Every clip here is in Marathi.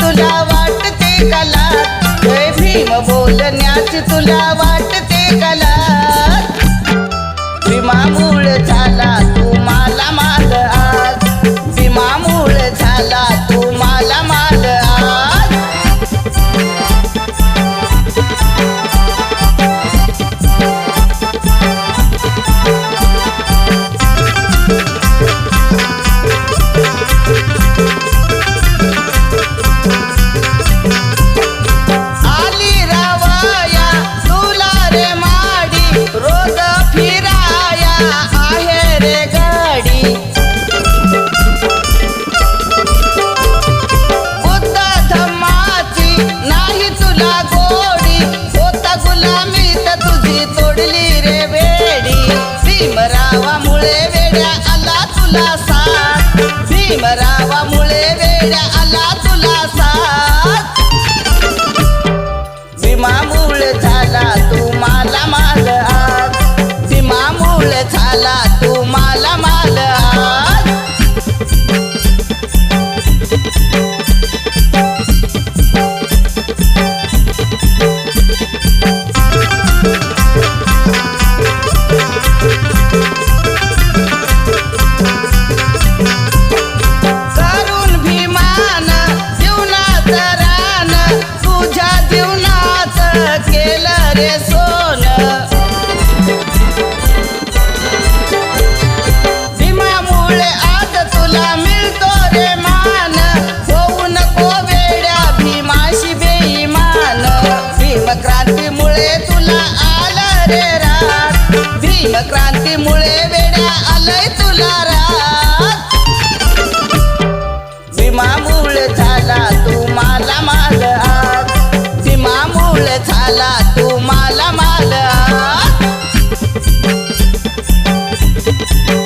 तुला वाटते कला? जय भीम बोलण्याची तुला वाटते कला? गोडी होता गुलामीत तुझी तोडली रे वेडी. भीमरावामुळे वेड्या आला तुला केलं Peace.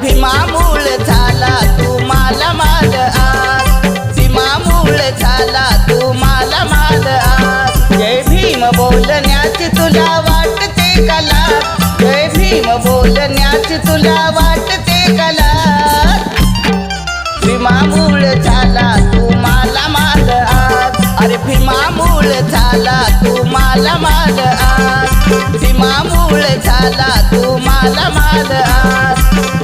भीमामूळ झाला तू मला माल आज. भीमामूळ झाला तू मला माल आज. जय भीम बोलण्याची तुला वाटते कला. जय भीम बोलण्याची तुला वाटते कला. भीमामूळ झाला तू मला माल आज. अरे भीमामूळ झाला तू मला माल आज. भीमामूळ झाला तू मला माल आज. झाला तू मला